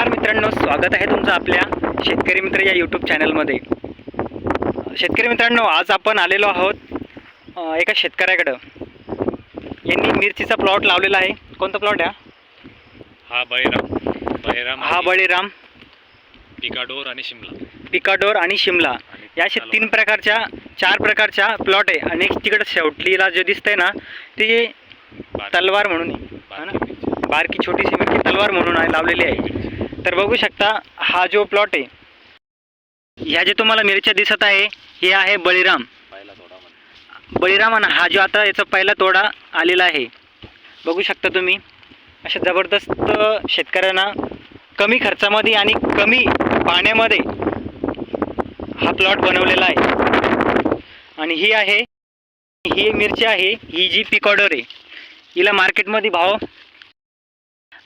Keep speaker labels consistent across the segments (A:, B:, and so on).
A: नमस्कार मित्रांनो स्वागत आहे तुमचं आपल्या शेतकरी मित्र या यूट्यूब चॅनलमध्ये शेतकरी मित्रांनो आज आपण आलेलो आहोत एका शेतकऱ्याकडं. यांनी मिरचीचा प्लॉट लावलेला आहे. कोणता प्लॉट आहे
B: हा? बळीराम. बळीराम
A: हा बळीराम.
B: पिकाडोर आणि शिमला.
A: पिकाडोर आणि शिमला. या अशा तीन प्रकारच्या चार प्रकारच्या प्लॉट आहे. आणि तिकडं शेवटलीला जे दिसतंय ना ते तलवार म्हणून आहे. ना?
B: बारकी
A: छोटीशी मिरची तलवार म्हणून आहे लावलेली आहे. तर बघू शकता हा जो प्लॉट आहे ह्या जे तुम्हाला मिरच्या दिसत आहे हे आहे बळीराम. बळीराम आणि हा जो आता याचा पहिला तोडा आलेला आहे. बघू शकता तुम्ही अशा जबरदस्त शेतकऱ्यांना कमी खर्चामध्ये आणि कमी पाण्यामध्ये हा प्लॉट बनवलेला आहे. आणि ही आहे ही मिरची आहे ही जी पिकॉडर आहे हिला मार्केटमध्ये भाव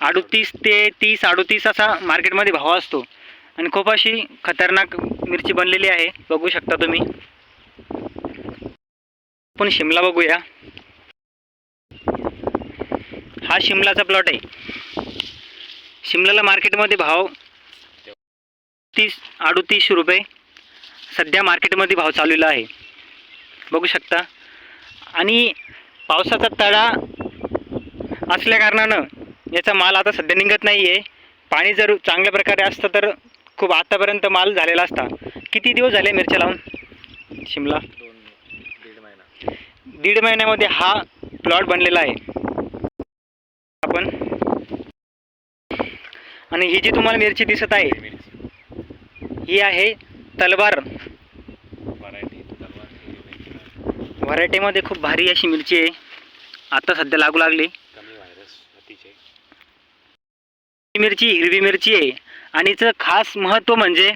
A: अडतीस ते तीस अडतीस असा मार्केटमध्ये भाव असतो. आणि खूप अशी खतरनाक मिरची बनलेली आहे. बघू शकता तुम्ही. आपण शिमला बघूया. हा शिमलाचा प्लॉट आहे. शिमलाला मार्केटमध्ये भाव तीस अडतीस रुपये. सध्या मार्केटमध्ये भाव चाललेला आहे. बघू शकता. आणि पावसाचा तळा असल्या कारणानं याचा माल आता सध्या निघत नाही आहे पाणी जर चांगल्या प्रकारे असतं तर खूप आतापर्यंत माल झालेला असता. किती दिवस झाले मिरच्या लावून? शिमला?
B: दीड
A: महिन्यामध्ये हा प्लॉट बनलेला आहे. आपण आणि ही जी तुम्हाला मिरची दिसत आहे
B: मिरची
A: ही आहे तलवार. व्हरायटीमध्ये खूप भारी अशी मिरची आहे. आता सध्या लागू लागली
B: कमी व्हायरस अतिशय
A: ही मिरची हिरवी मिरची आहे. आणि हिचं खास महत्त्व म्हणजे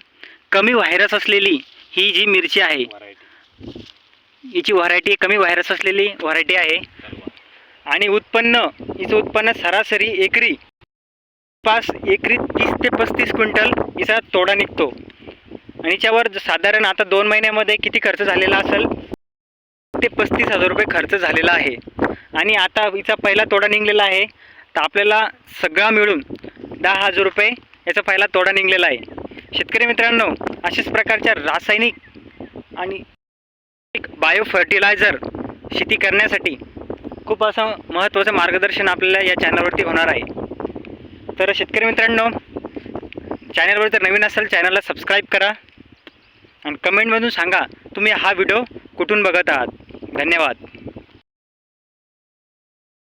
A: कमी व्हायरस असलेली ही जी मिरची आहे. हिची व्हरायटी कमी व्हायरस असलेली व्हरायटी आहे. आणि उत्पन्न हिचं उत्पन्न सरासरी एकरी पास एकरी तीस ते पस्तीस क्विंटल हिचा तोडा निघतो. आणि हिच्यावर साधारण आता दोन महिन्यामध्ये किती खर्च झालेला असेल ते पस्तीस हजार रुपये खर्च झालेला आहे. आणि आता हिचा पहिला तोडा निघलेला आहे. तर आपल्याला सगळा मिळून दहा हजार रुपये. याचा पहिला तोडा निघलेला आहे. शेतकरी मित्रांनो अशाच प्रकारच्या रासायनिक आणि बायो फर्टिलायझर शेती करण्यासाठी खूप असं महत्त्वाचं मार्गदर्शन आपल्याला या चॅनलवरती होणार आहे. तर शेतकरी मित्रांनो चॅनलवर जर नवीन असेल चॅनलला सबस्क्राईब करा आणि कमेंटमधून सांगा तुम्ही हा व्हिडिओ कुठून बघत आहात? धन्यवाद.